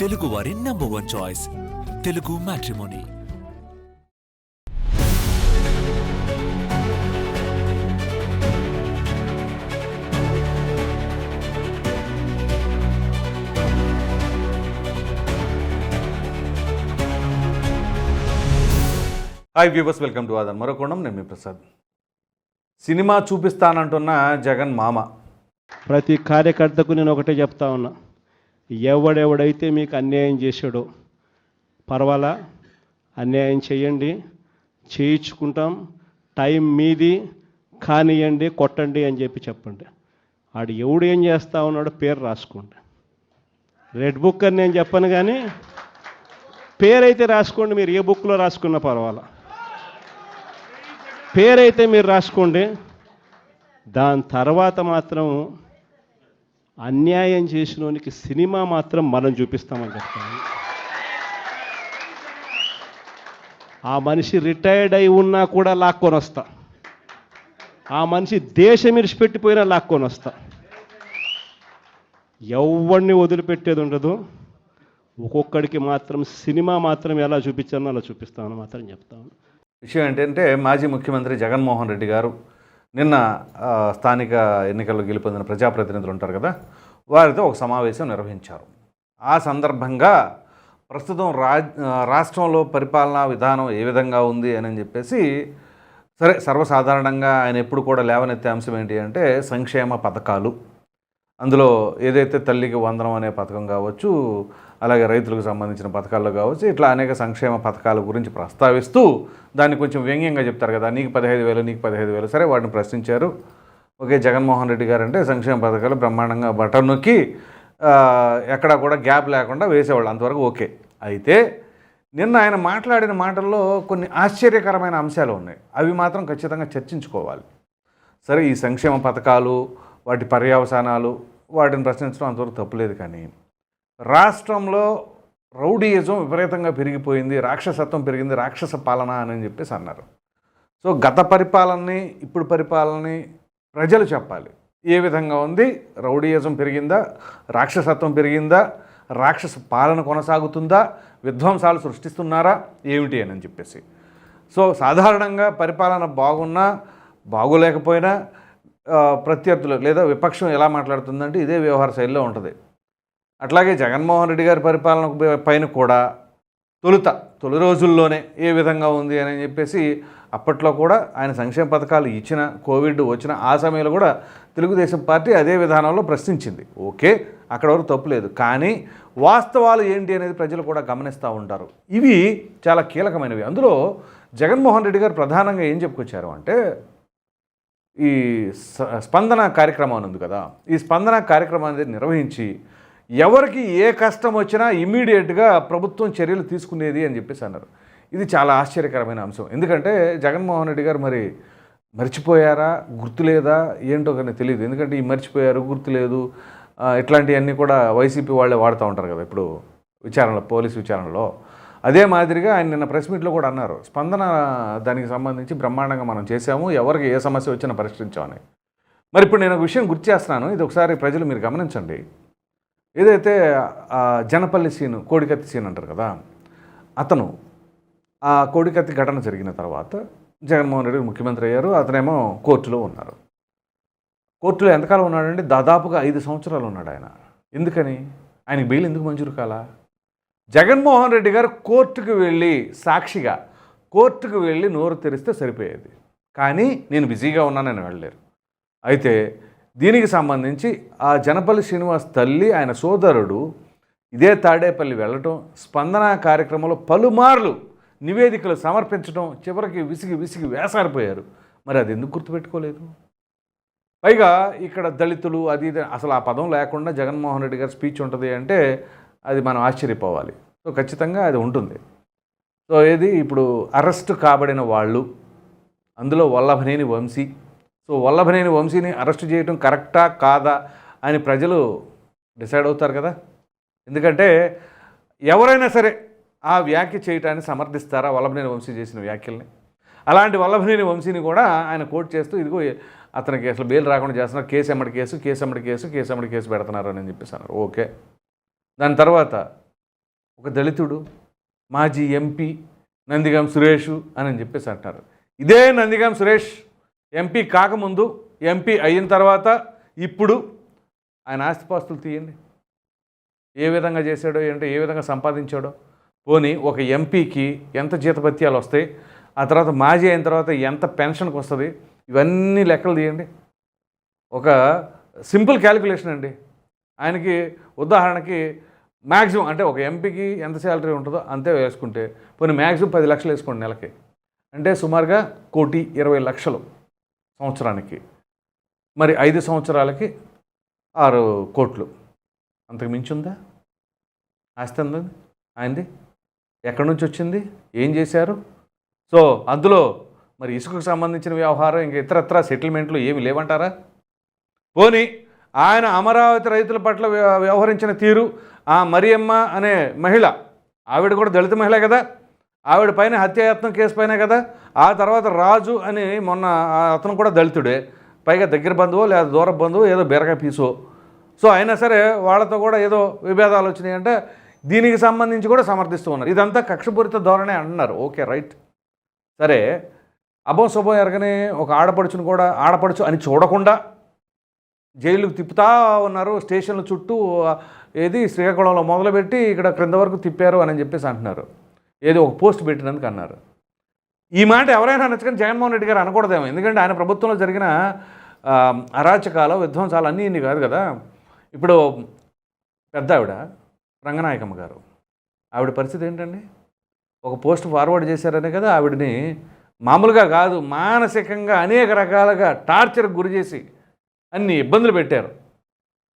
తెలుగు వారి number one choice Telugu matrimony hi viewers welcome to Aadhan మరొకొండం నేను మీ ప్రసాద్ సినిమా చూపిస్తానంటున్న జగన్ మామ. ప్రతి కార్యకర్తకు నేను ఒకటే చెప్తా ఉన్నా. ఎవడెవడైతే మీకు అన్యాయం చేశాడో పర్వాలా? అన్యాయం చేయండి. చేయించుకుంటాం. టైం మీది కానియండి కొట్టండి అని చెప్పి చెప్పండి. ఆడు ఎవడు ఏం చేస్తా ఉన్నాడో పేరు రాసుకోండి. రెడ్ బుక్ అని నేను చెప్పను కానీ పేరైతే రాసుకోండి. మీరు ఏ బుక్లో రాసుకున్నా పర్వాలా. పేరైతే మీరు రాసుకోండి. దాని తర్వాత మాత్రం అన్యాయం చేసినోనికి సినిమా మాత్రం మనం చూపిస్తామని చెప్తాను. ఆ మనిషి రిటైర్డ్ అయి ఉన్నా కూడా లాక్కొని వస్తా. ఆ మనిషి దేశం ఇరిచిపెట్టిపోయినా లాక్కొని వస్తా. ఎవరిని వదిలిపెట్టేది ఉండదు. ఒక్కొక్కడికి మాత్రం సినిమా మాత్రం ఎలా చూపించానో అలా చూపిస్తామని మాత్రం చెప్తాను. విషయం ఏంటంటే మాజీ ముఖ్యమంత్రి జగన్మోహన్ రెడ్డి గారు నిన్న స్థానిక ఎన్నికల్లో గెలుపొందిన ప్రజాప్రతినిధులు ఉంటారు కదా వారితో ఒక సమావేశం నిర్వహించారు. ఆ సందర్భంగా ప్రస్తుతం రాజ్ రాష్ట్రంలో పరిపాలనా విధానం ఏ విధంగా ఉంది అని చెప్పేసి సరే సర్వసాధారణంగా ఆయన ఎప్పుడు కూడా లేవనెత్తే అంశం ఏంటి అంటే సంక్షేమ పథకాలు. అందులో ఏదైతే తల్లికి వందనం అనే పథకం కావచ్చు అలాగే రైతులకు సంబంధించిన పథకాల్లో కావచ్చు ఇట్లా అనేక సంక్షేమ పథకాల గురించి ప్రస్తావిస్తూ దాన్ని కొంచెం వ్యంగ్యంగా చెప్తారు కదా నీకు పదహైదు వేలు నీకు పదహైదు వేలు సరే వాటిని ప్రశ్నించారు. ఓకే జగన్మోహన్ రెడ్డి గారు అంటే సంక్షేమ పథకాలు బ్రహ్మాండంగా బటన్ నొక్కి ఎక్కడా కూడా గ్యాప్ లేకుండా వేసేవాళ్ళు అంతవరకు ఓకే. అయితే నిన్న ఆయన మాట్లాడిన మాటల్లో కొన్ని ఆశ్చర్యకరమైన అంశాలు ఉన్నాయి. అవి మాత్రం ఖచ్చితంగా చర్చించుకోవాలి. సరే ఈ సంక్షేమ పథకాలు వాటి పర్యవసానాలు వాటిని ప్రశ్నించడం అంతవరకు తప్పులేదు కానీ రాష్ట్రంలో రౌడీయిజం విపరీతంగా పెరిగిపోయింది రాక్షసత్వం పెరిగింది రాక్షస పాలన అని చెప్పేసి అన్నారు. సో గత పరిపాలనని ఇప్పుడు పరిపాలనని ప్రజలు చెప్పాలి. ఏ విధంగా ఉంది? రౌడీయిజం పెరిగిందా? రాక్షసత్వం పెరిగిందా? రాక్షస పాలన కొనసాగుతుందా? విధ్వంసాలు సృష్టిస్తున్నారా? ఏమిటి అని చెప్పేసి. సో సాధారణంగా పరిపాలన బాగున్నా బాగోలేకపోయినా ప్రత్యర్థులు లేదా విపక్షం ఎలా మాట్లాడుతుందంటే ఇదే వ్యవహార శైలిలో ఉంటుంది. అట్లాగే జగన్మోహన్ రెడ్డి గారి పరిపాలన పైన కూడా తొలుత తొలి రోజుల్లోనే ఏ విధంగా ఉంది అని చెప్పేసి అప్పట్లో కూడా ఆయన సంక్షేమ పథకాలు ఇచ్చిన కోవిడ్ వచ్చిన ఆ సమయంలో కూడా తెలుగుదేశం పార్టీ అదే విధానంలో ప్రశ్నించింది. ఓకే అక్కడ వరకు తప్పులేదు కానీ వాస్తవాలు ఏంటి అనేది ప్రజలు కూడా గమనిస్తూ ఉంటారు. ఇవి చాలా కీలకమైనవి. అందులో జగన్మోహన్ రెడ్డి గారు ప్రధానంగా ఏం చెప్పుకొచ్చారు అంటే ఈ స్పందన కార్యక్రమం ఉంది కదా ఈ స్పందన కార్యక్రమం అనేది నిర్వహించి ఎవరికి ఏ కష్టం వచ్చినా ఇమీడియట్గా ప్రభుత్వం చర్యలు తీసుకునేది అని చెప్పేసి అన్నారు. ఇది చాలా ఆశ్చర్యకరమైన అంశం. ఎందుకంటే జగన్మోహన్ రెడ్డి గారు మరి మర్చిపోయారా? గుర్తులేదా? ఏంటో కానీ తెలియదు. ఎందుకంటే ఈ మర్చిపోయారు గుర్తులేదు. ఇట్లాంటివన్నీ కూడా వైసీపీ వాళ్ళే వాడుతూ ఉంటారు కదా ఇప్పుడు విచారణలో పోలీస్ విచారణలో. అదే మాదిరిగా ఆయన నిన్న ప్రెస్ మీట్లో కూడా అన్నారు. స్పందన దానికి సంబంధించి బ్రహ్మాండంగా మనం చేశాము. ఎవరికి ఏ సమస్య వచ్చినా పరిష్కరించామని. మరి ఇప్పుడు నేను ఒక విషయం గుర్తు చేస్తున్నాను. ఇది ఒకసారి ప్రజలు మీరు గమనించండి. ఏదైతే జనపల్లి సీన్ కోడికత్తి సీన్ అంటారు కదా అతను ఆ కోడికత్తి ఘటన జరిగిన తర్వాత జగన్మోహన్ రెడ్డి ముఖ్యమంత్రి అయ్యారు అతనేమో కోర్టులో ఉన్నారు. కోర్టులో ఎంతకాలం ఉన్నాడండి? దాదాపుగా ఐదు సంవత్సరాలు ఉన్నాడు ఆయన. ఎందుకని? ఆయనకి బెయిల్ ఎందుకు మంజూరు కాలా? జగన్మోహన్ రెడ్డి గారు కోర్టుకు వెళ్ళి సాక్షిగా కోర్టుకు వెళ్ళి నోరు తెరిస్తే సరిపోయేది. కానీ నేను బిజీగా ఉన్నానని వెళ్ళలేరు అయితే దీనికి సంబంధించి ఆ జనపల్లి శ్రీనివాస్ తల్లి ఆయన సోదరుడు ఇదే తాడేపల్లి వెళ్ళటం స్పందన కార్యక్రమంలో పలుమార్లు నివేదికలు సమర్పించడం చివరికి విసిగి విసిగి వేసారిపోయారు. మరి అది ఎందుకు గుర్తుపెట్టుకోలేదు? పైగా ఇక్కడ దళితులు అది ఇది అసలు ఆ పదం లేకుండా జగన్మోహన్ రెడ్డి గారి స్పీచ్ ఉంటుంది అంటే అది మనం ఆశ్చర్యపోవాలి. సో ఖచ్చితంగా అది ఉంటుంది. సో ఏది? ఇప్పుడు అరెస్ట్ కాబడిన వాళ్ళు అందులో వల్లభనేని వంశీ సో వల్లభనేని వంశీని అరెస్ట్ చేయడం కరెక్టా కాదా అని ప్రజలు డిసైడ్ అవుతారు కదా? ఎందుకంటే ఎవరైనా సరే ఆ వ్యాఖ్య చేయటాన్ని సమర్థిస్తారా వల్లభనేని వంశీ చేసిన వ్యాఖ్యల్ని? అలాంటి వల్లభనేని వంశీని కూడా ఆయన కోట్ చేస్తూ ఇదిగో అతనికి అసలు బెయిల్ రాకుండా చేస్తున్నారు. కేసు ఎమ్మడి కేసు కేసు ఎమ్మడి కేసు కేసు ఎమ్మడి కేసు పెడుతున్నారు అని చెప్పేసి అన్నారు. ఓకే. దాని తర్వాత ఒక దళితుడు మాజీ ఎంపీ నందిగాం సురేష్ అని చెప్పేసి అంటారు ఇదే నందిగాం సురేష్ ఎంపీ కాకముందు ఎంపీ అయిన తర్వాత ఇప్పుడు ఆయన ఆస్తిపాస్తులు తీయండి. ఏ విధంగా చేశాడో ఏంటో ఏ విధంగా సంపాదించాడో. పోనీ ఒక ఎంపీకి ఎంత జీతభత్యాలు వస్తాయి ఆ తర్వాత మాజీ అయిన తర్వాత ఎంత పెన్షన్కి వస్తుంది ఇవన్నీ లెక్కలు తీయండి. ఒక సింపుల్ క్యాలిక్యులేషన్ అండి. ఆయనకి ఉదాహరణకి మ్యాక్సిమం అంటే ఒక ఎంపీకి ఎంత శాలరీ ఉంటుందో అంతే వేసుకుంటే పోనీ మ్యాక్సిమం పది లక్షలు వేసుకోండి నెలకి. అంటే సుమారుగా కోటి ఇరవై లక్షలు. సంవత్సరానికి. మరి ఐదు సంవత్సరాలకి ఆరు కోట్లు. అంతకు మించి ఉందా ఆస్తి ఉందండి ఆయనది ఎక్కడి నుంచి వచ్చింది? ఏం చేశారు? సో అందులో మరి ఇసుకకు సంబంధించిన వ్యవహారం ఇంకా ఇతరత్ర సెటిల్మెంట్లు ఏమి లేవంటారా? పోనీ ఆయన అమరావతి రైతుల పట్ల వ్య- వ్యవహరించిన తీరు ఆ మరియమ్మ అనే మహిళ ఆవిడ కూడా దళిత మహిళ కదా? ఆవిడ పైన హత్యాయత్నం కేసు పైన కదా? ఆ తర్వాత రాజు అని మొన్న ఆ అతను కూడా దళితుడే. పైగా దగ్గర బంధువు లేదా దూర బంధువు ఏదో బీరకాయ పీసో. సో అయినా సరే వాళ్ళతో కూడా ఏదో విభేదాలు వచ్చినాయంటే దీనికి సంబంధించి కూడా సమర్థిస్తూ ఉన్నారు. ఇదంతా కక్షపూరిత ధోరణి అంటున్నారు. Okay right. సరే అభం శుభం ఎరగని ఒక ఆడపడుచును కూడా ఆడపడుచు అని చూడకుండా జైలుకు తిప్పుతా ఉన్నారు. స్టేషన్ల చుట్టూ ఏది శ్రీకాకుళంలో మొదలుపెట్టి ఇక్కడ క్రింద వరకు తిప్పారు అని చెప్పేసి అంటున్నారు. ఏదో ఒక పోస్ట్ పెట్టినందుకు అన్నారు. ఈ మాట ఎవరైనా అనొచ్చు కానీ జగన్మోహన్ రెడ్డి గారు అనకూడదేమో. ఎందుకంటే ఆయన ప్రభుత్వంలో జరిగిన అరాచకాలు విధ్వంసాలు అన్నీ ఇన్ని కాదు కదా. ఇప్పుడు పెద్ద ఆవిడ రంగనాయకమ్మ గారు ఆవిడ పరిస్థితి ఏంటండి? ఒక పోస్ట్ ఫార్వర్డ్ చేశారనే కదా ఆవిడని. మామూలుగా కాదు మానసికంగా అనేక రకాలుగా టార్చర్కి గురి చేసి అన్ని ఇబ్బందులు పెట్టారు.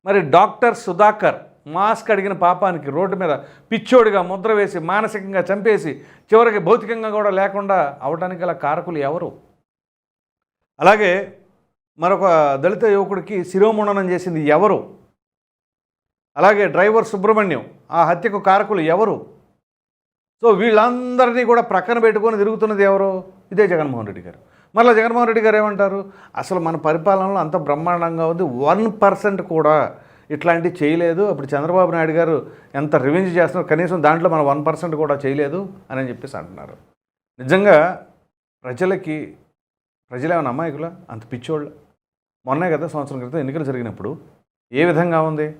మరి డాక్టర్ సుధాకర్ మాస్క్ అడిగిన పాపానికి రోడ్డు మీద పిచ్చోడిగా ముద్ర వేసి మానసికంగా చంపేసి చివరికి భౌతికంగా కూడా లేకుండా అవడానికి గల కారకులు ఎవరు? అలాగే మరొక దళిత యువకుడికి శిరోముండనం చేసింది ఎవరు? అలాగే డ్రైవర్ సుబ్రహ్మణ్యం ఆ హత్యకు కారకులు ఎవరు? సో వీళ్ళందరినీ కూడా ప్రక్కన పెట్టుకొని తిరుగుతున్నది ఎవరు? ఇదే జగన్మోహన్ రెడ్డి గారు. మళ్ళీ జగన్మోహన్ రెడ్డి గారు ఏమంటారు? అసలు మన పరిపాలనలో అంత బ్రహ్మాండంగా ఉంది. వన్ పర్సెంట్ కూడా ఇట్లాంటివి చేయలేదు. అప్పుడు చంద్రబాబు నాయుడు గారు ఎంత రివెంజ్ చేస్తున్నారు కనీసం దాంట్లో మనం వన్ పర్సెంట్ కూడా చేయలేదు అని చెప్పేసి అంటున్నారు. నిజంగా ప్రజలకి ప్రజలేమన్నా అమాయకుల? అంత పిచ్చోళ్ళు. మొన్నే కదా సంవత్సరం క్రితం ఎన్నికలు జరిగినప్పుడు ఏ విధంగా ఉంది?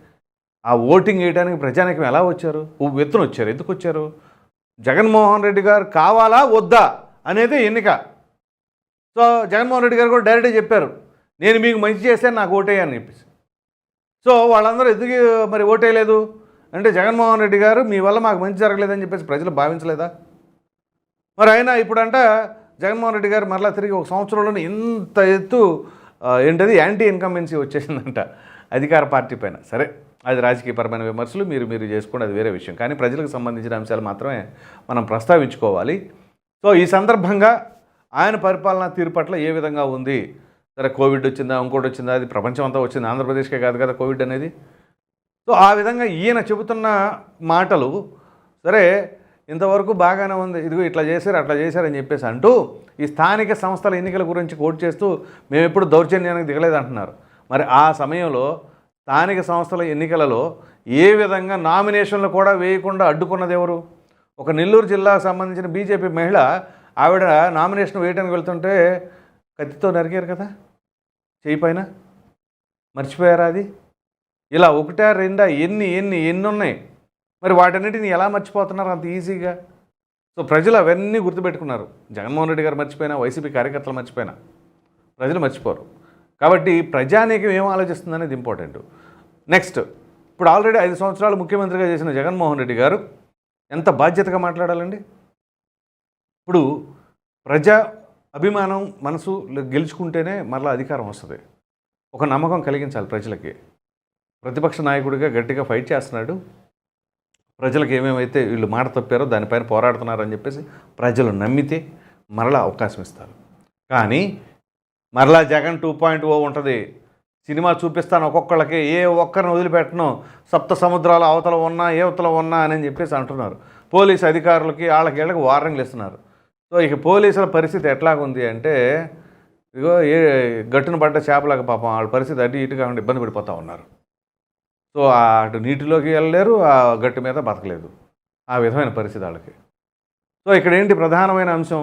ఆ ఓటింగ్ వేయడానికి ప్రజానికం ఎలా వచ్చారు? ఎత్తున వచ్చారు. ఎందుకు వచ్చారు? జగన్మోహన్ రెడ్డి గారు కావాలా వద్దా అనేది ఎన్నిక. సో జగన్మోహన్ రెడ్డి గారు కూడా డైరెక్ట్గా చెప్పారు. నేను మీకు మంచి చేస్తే నాకు ఓటేయని చెప్పేసి. సో వాళ్ళందరూ ఎందుకు మరి ఓటేయలేదు? అంటే జగన్మోహన్ రెడ్డి గారు మీ వల్ల మాకు మంచి జరగలేదని చెప్పేసి ప్రజలు భావించలేదా? మరి అయినా ఇప్పుడంట జగన్మోహన్ రెడ్డి గారు మరలా తిరిగి ఒక సంవత్సరంలోనే ఇంత ఎత్తు ఏంటది యాంటీ ఇన్కంబెన్సీ వచ్చేసిందంట అధికార పార్టీ పైన. సరే అది రాజకీయపరమైన విమర్శలు మీరు మీరు చేసుకోండి అది వేరే విషయం. కానీ ప్రజలకు సంబంధించిన అంశాలు మాత్రమే మనం ప్రస్తావించుకోవాలి. సో ఈ సందర్భంగా ఆయన పరిపాలనా తీరు పట్ల ఏ విధంగా ఉంది? సరే కోవిడ్ వచ్చిందా ఇంకోటి వచ్చిందా అది ప్రపంచం అంతా వచ్చింది ఆంధ్రప్రదేశ్కే కాదు కదా కోవిడ్ అనేది. సో ఆ విధంగా ఈయన చెబుతున్న మాటలు సరే ఇంతవరకు బాగానే ఉంది ఇదిగో ఇట్లా చేశారు అట్లా చేశారని చెప్పేసి అంటూ ఈ స్థానిక సంస్థల ఎన్నికల గురించి కోట్ చేస్తూ మేము ఎప్పుడు దౌర్జన్యానికి దిగలేదు అంటున్నారు. మరి ఆ సమయంలో స్థానిక సంస్థల ఎన్నికలలో ఏ విధంగా నామినేషన్లు కూడా వేయకుండా అడ్డుకున్నది ఎవరు? ఒక నెల్లూరు జిల్లాకు సంబంధించిన బీజేపీ మహిళ ఆవిడ నామినేషన్ వేయడానికి వెళ్తుంటే కత్తితో నరికారు కదా. చేయి పైన? మర్చిపోయారా అది? ఇలా ఒకటా రెండా ఎన్ని ఎన్ని ఎన్ని ఉన్నాయి మరి వాటన్నిటిని ఎలా మర్చిపోతున్నారు అంత ఈజీగా? సో ప్రజలు అవన్నీ గుర్తుపెట్టుకున్నారు. జగన్మోహన్ రెడ్డి గారు మర్చిపోయినా వైసీపీ కార్యకర్తలు మర్చిపోయినా. ప్రజలు మర్చిపోరు. కాబట్టి ప్రజానీకం ఏం ఆలోచిస్తుంది అనేది ఇంపార్టెంట్. నెక్స్ట్ ఇప్పుడు ఆల్రెడీ ఐదు సంవత్సరాలు ముఖ్యమంత్రిగా చేసిన జగన్మోహన్ రెడ్డి గారు ఎంత బాధ్యతగా మాట్లాడాలండి? ఇప్పుడు ప్రజా అభిమానం మనసు గెలుచుకుంటేనే మరలా అధికారం వస్తుంది. ఒక నమ్మకం కలిగించాలి ప్రజలకి. ప్రతిపక్ష నాయకుడిగా గట్టిగా ఫైట్ చేస్తున్నాడు. ప్రజలకు ఏమేమైతే వీళ్ళు మాట తప్పారో దానిపైన పోరాడుతున్నారని చెప్పేసి ప్రజలు నమ్మితే మరలా అవకాశం ఇస్తారు. కానీ మరలా జగన్ టూ పాయింట్ ఓ ఉంటుంది. సినిమా చూపిస్తాను ఒక్కొక్కళ్ళకి ఏ ఒక్కరిని వదిలిపెట్టను. సప్త సముద్రాల అవతల ఉన్నా ఏ అవతల ఉన్నా అని చెప్పేసి అంటున్నారు. పోలీస్ అధికారులకి వాళ్ళకి వీళ్ళకి వార్నింగ్లు ఇస్తున్నారు. సో ఇక పోలీసుల పరిస్థితి ఎట్లాగుంది అంటే ఇగో ఏ గట్టున పడ్డ చేపలాగా పాపం వాళ్ళ పరిస్థితి అటు ఇటు కాకుండా ఇబ్బంది పడిపోతూ ఉన్నారు. సో అటు నీటిలోకి వెళ్ళలేరు ఆ గట్టు మీద బతకలేదు. ఆ విధమైన పరిస్థితి వాళ్ళకి. సో ఇక్కడ ఏంటి ప్రధానమైన అంశం?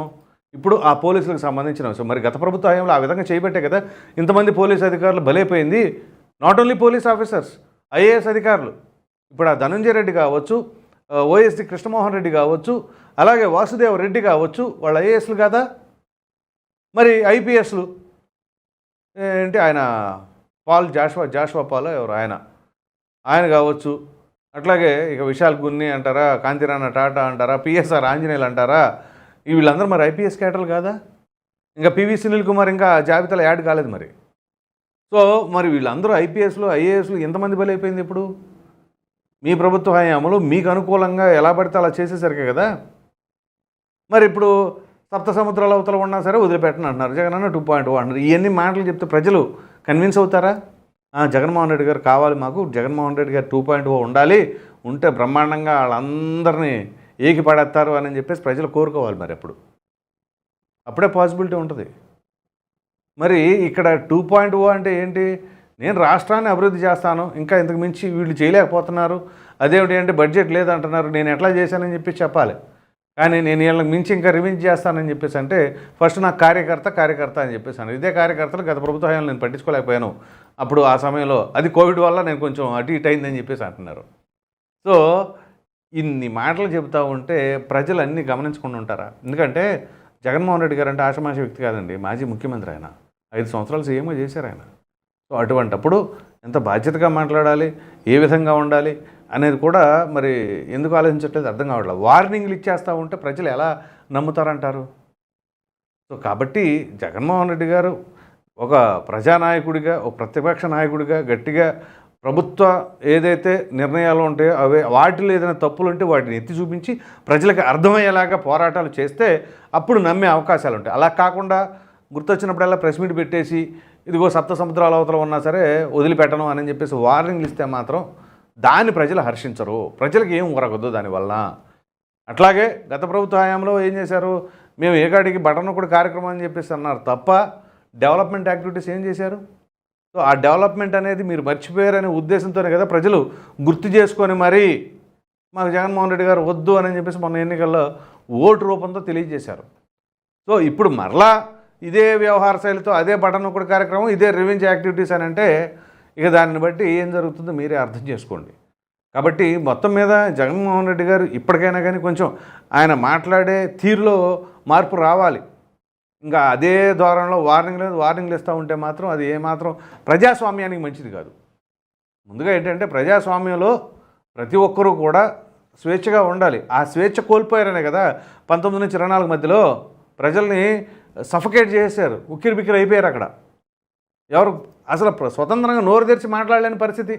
ఇప్పుడు ఆ పోలీసులకు సంబంధించిన అంశం. మరి గత ప్రభుత్వ హయాంలో ఆ విధంగా చేయబట్టే కదా ఇంతమంది పోలీస్ అధికారులు బలైపోయింది. Not only police officers IAS అధికారులు. ఇప్పుడు ఆ ధనంజయ రెడ్డి కావచ్చు ఓఎస్డి కృష్ణమోహన్ రెడ్డి కావచ్చు అలాగే వాసుదేవ్ రెడ్డి కావచ్చు వాళ్ళు ఐఏఎస్లు కదా? మరి ఐపీఎస్లు? ఏంటి ఆయన పాల్ జాషువా జాషువా పాల్ ఎవరు? ఆయన. ఆయన కావచ్చు. అట్లాగే ఇక విశాల్ గున్ని అంటారా కాంతిరాణ టాటా అంటారా పిఎస్ఆర్ ఆంజనేయులు అంటారా వీళ్ళందరూ మరి ఐపీఎస్ క్యాటర్లు కాదా? ఇంకా పివి సునీల్ కుమార్ ఇంకా జాబితాలో యాడ్ కాలేదు మరి. సో మరి వీళ్ళందరూ ఐపీఎస్లు ఐఏఎస్లు ఎంతమంది బలైపోయింది ఇప్పుడు? మీ ప్రభుత్వ హయాంలో మీకు అనుకూలంగా ఎలా పడితే అలా చేసేసరికి కదా. మరి ఇప్పుడు సప్త సముద్రాల అవతల ఉన్నా సరే వదిలిపెట్టను అంటున్నారు. జగన్ అన్న టూ పాయింట్ అంటున్నారు ఇవన్నీ మాటలు చెప్తే ప్రజలు కన్విన్స్ అవుతారా? జగన్మోహన్ రెడ్డి గారు కావాలి మాకు. జగన్మోహన్ రెడ్డి గారు టూ పాయింట్ ఓ ఉండాలి. ఉంటే బ్రహ్మాండంగా వాళ్ళందరినీ ఏకి పడేస్తారు అని చెప్పేసి ప్రజలు కోరుకోవాలి మరి అప్పుడు. అప్పుడే పాసిబిలిటీ ఉంటుంది. మరి ఇక్కడ టూ పాయింట్ ఓ అంటే ఏంటి? నేను రాష్ట్రాన్ని అభివృద్ధి చేస్తాను ఇంకా ఇంతకు మించి వీళ్ళు చేయలేకపోతున్నారు. అదేమిటి అంటే బడ్జెట్ లేదంటున్నారు. నేను ఎట్లా చేశానని చెప్పి చెప్పాలి. కానీ నేను వీళ్ళకి మించి ఇంకా రివెంజ్ చేస్తానని చెప్పేసి అంటే ఫస్ట్ నాకు కార్యకర్త కార్యకర్త అని చెప్పేసాను. ఇదే కార్యకర్తలు గత ప్రభుత్వ హయాంలో నేను పట్టించుకోలేకపోయాను. అప్పుడు ఆ సమయంలో అది కోవిడ్ వల్ల నేను కొంచెం అటు ఇటు అయిందని చెప్పేసి అంటున్నారు. సో ఇన్ని మాటలు చెబుతూ ఉంటే ప్రజలు అన్నీ గమనించకుండా ఉంటారా? ఎందుకంటే జగన్మోహన్ రెడ్డి గారు అంటే ఆషమాష వ్యక్తి కాదండి మాజీ ముఖ్యమంత్రి ఆయన. ఐదు సంవత్సరాలు సీఎంగా చేశారు ఆయన. సో అటువంటప్పుడు ఎంత బాధ్యతగా మాట్లాడాలి? ఏ విధంగా ఉండాలి? అనేది కూడా మరి ఎందుకు ఆలోచించట్లేదు? అర్థం కావట్లేదు వార్నింగ్లు ఇచ్చేస్తూ ఉంటే ప్రజలు ఎలా నమ్ముతారంటారు? సో కాబట్టి జగన్మోహన్ రెడ్డి గారు ఒక ప్రజానాయకుడిగా ఒక ప్రతిపక్ష నాయకుడిగా గట్టిగా ప్రభుత్వ ఏదైతే నిర్ణయాలు ఉంటాయో అవే వాటిలో ఏదైనా తప్పులు ఉంటే వాటిని ఎత్తి చూపించి ప్రజలకు అర్థమయ్యేలాగా పోరాటాలు చేస్తే అప్పుడు నమ్మే అవకాశాలు ఉంటాయి. అలా కాకుండా గుర్తొచ్చినప్పుడల్లా ప్రెస్ మీట్ పెట్టేసి ఇదిగో సప్త సముద్రాల అవతల ఉన్నా సరే వదిలిపెట్టను అని చెప్పేసి వార్నింగ్లు ఇస్తే మాత్రం దాన్ని ప్రజలు హర్షించరు. ప్రజలకు ఏం ఉరగదు దానివల్ల. అట్లాగే గత ప్రభుత్వ హయాంలో ఏం చేశారు? మేము ఏకాడికి బటన్ కూడా కార్యక్రమం అని చెప్పేసి అన్నారు తప్ప డెవలప్మెంట్ యాక్టివిటీస్ ఏం చేశారు? సో ఆ డెవలప్మెంట్ అనేది మీరు మర్చిపోయారనే ఉద్దేశంతోనే కదా ప్రజలు గుర్తు చేసుకొని మరీ మాకు జగన్మోహన్ రెడ్డి గారు వద్దు అని చెప్పేసి మొన్న ఎన్నికల్లో ఓటు రూపంతో తెలియజేశారు. సో ఇప్పుడు మరలా ఇదే వ్యవహార శైలితో అదే బటన్ ఒకటి కార్యక్రమం ఇదే రివెంజ్ యాక్టివిటీస్ అని అంటే ఇక దాన్ని బట్టి ఏం జరుగుతుందో మీరే అర్థం చేసుకోండి. కాబట్టి మొత్తం మీద జగన్మోహన్ రెడ్డి గారు ఇప్పటికైనా కానీ కొంచెం ఆయన మాట్లాడే తీరులో మార్పు రావాలి. ఇంకా అదే ధోరణిలో వార్నింగ్ లేదు వార్నింగ్లు ఇస్తూ ఉంటే మాత్రం అది ఏమాత్రం ప్రజాస్వామ్యానికి మంచిది కాదు. ముందుగా ఏంటంటే ప్రజాస్వామ్యంలో ప్రతి ఒక్కరూ కూడా స్వేచ్ఛగా ఉండాలి. ఆ స్వేచ్ఛ కోల్పోయారనే కదా పంతొమ్మిది నుంచి ఇరవై నాలుగు మధ్యలో ప్రజల్ని సఫకేట్ చేశారు ఉక్కిరి బిక్కిరి అయిపోయారు అక్కడ. ఎవరు అసలు స్వతంత్రంగా నోరు తెరిచి మాట్లాడలేని పరిస్థితి.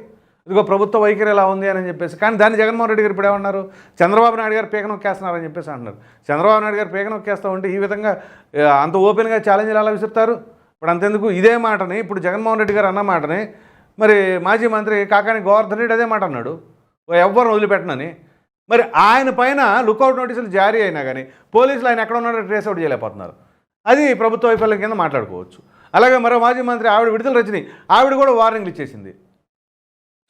ఇదిగో ప్రభుత్వ వైఖరి ఎలా ఉంది అని చెప్పేసి కానీ దాన్ని జగన్మోహన్ రెడ్డి గారు ఇప్పుడు ఏమన్నారు? చంద్రబాబు నాయుడు గారు పీక నొక్కేస్తున్నారని చెప్పేసి అంటున్నారు. చంద్రబాబు నాయుడు గారు పీక నొక్కేస్తూ ఉంటే ఈ విధంగా అంత ఓపెన్గా ఛాలెంజ్లు ఎలా విసురుతారు? ఇప్పుడు అంతెందుకు ఇదే మాటని ఇప్పుడు జగన్మోహన్ రెడ్డి గారు అన్న మాటని మరి మాజీ మంత్రి కాకాని గోవర్ధన్ రెడ్డి అదే మాట అన్నాడు. ఓ ఎవ్వరు వదిలిపెట్టనని. మరి ఆయన పైన లుకౌట్ నోటీసులు జారీ అయినా కానీ పోలీసులు ఆయన ఎక్కడ ఉన్నాడో ట్రేస్ అవుట్ చేయలేకపోతున్నారు. అది ప్రభుత్వ వైఫల్యం కింద మాట్లాడుకోవచ్చు. అలాగే మరో మాజీ మంత్రి ఆవిడ విడుదల రచని ఆవిడ కూడా వార్నింగ్లు ఇచ్చేసింది.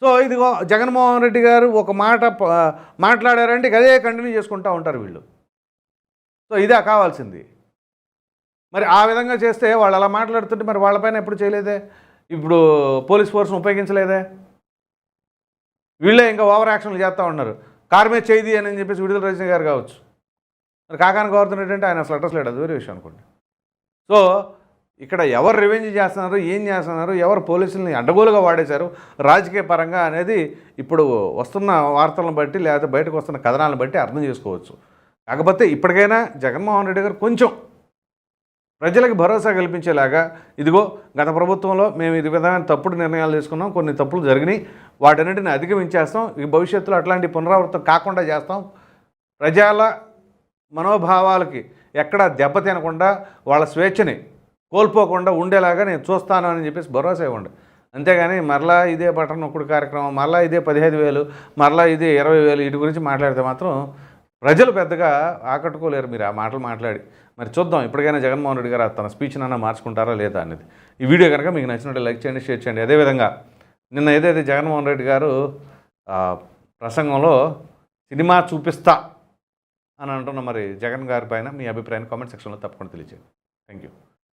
సో ఇదిగో జగన్మోహన్ రెడ్డి గారు ఒక మాట మాట్లాడారంటే అదే కంటిన్యూ చేసుకుంటూ ఉంటారు వీళ్ళు. సో ఇదే కావాల్సింది. మరి ఆ విధంగా చేస్తే వాళ్ళు అలా మాట్లాడుతుంటే మరి వాళ్ళపైన ఎప్పుడు చేయలేదే? ఇప్పుడు పోలీస్ ఫోర్స్ను ఉపయోగించలేదే? వీళ్ళే ఇంకా ఓవర్ యాక్షన్లు చేస్తూ ఉన్నారు. కారు చేయి అని చెప్పేసి విడుదల రజనీ గారు కావచ్చు. మరి కాకాని కోరుతున్నట్టు అంటే ఆయన అసలు అడ్రస్ లేడు అది వేరే విషయం అనుకోండి. సో ఇక్కడ ఎవరు రివెంజ్ చేస్తున్నారు ఏం చేస్తున్నారు ఎవరు పోలీసుల్ని అడ్డగోలుగా వాడేశారు రాజకీయ పరంగా అనేది ఇప్పుడు వస్తున్న వార్తలను బట్టి లేకపోతే బయటకు వస్తున్న కథనాలను బట్టి అర్థం చేసుకోవచ్చు. కాకపోతే ఇప్పటికైనా జగన్మోహన్ రెడ్డి గారు కొంచెం ప్రజలకు భరోసా కల్పించేలాగా ఇదిగో గత ప్రభుత్వంలో మేము ఇది విధమైన తప్పుడు నిర్ణయాలు తీసుకున్నాం కొన్ని తప్పులు జరిగినాయి వాటన్నిటిని అధిగమించేస్తాం ఈ భవిష్యత్తులో అట్లాంటి పునరావృతం కాకుండా చేస్తాం ప్రజల మనోభావాలకి ఎక్కడ దెబ్బ తినకుండా వాళ్ళ స్వేచ్ఛని కోల్పోకుండా ఉండేలాగా నేను చూస్తాను అని చెప్పేసి భరోసా ఇవ్వండి. అంతేగాని మరలా ఇదే బటన్ ఒక్కడు కార్యక్రమం మరలా ఇదే పదిహేను వేలు మరలా ఇదే ఇరవై వేలు వీటి గురించి మాట్లాడితే మాత్రం ప్రజలు పెద్దగా ఆకట్టుకోలేరు మీరు ఆ మాటలు మాట్లాడి. మరి చూద్దాం ఇప్పటికైనా జగన్మోహన్ రెడ్డి గారు తన స్పీచ్నన్నా అన్న మార్చుకుంటారా లేదా అనేది. ఈ వీడియో కనుక మీకు నచ్చినట్టు లైక్ చేయండి షేర్ చేయండి. అదేవిధంగా నిన్న ఏదైతే జగన్మోహన్ రెడ్డి గారు ప్రసంగంలో సినిమా చూపిస్తా అని అంటున్న మరి జగన్ గారి పైన మీ అభిప్రాయాన్ని కామెంట్ సెక్షన్లో తప్పకుండా తెలియజేయండి థ్యాంక్ యూ.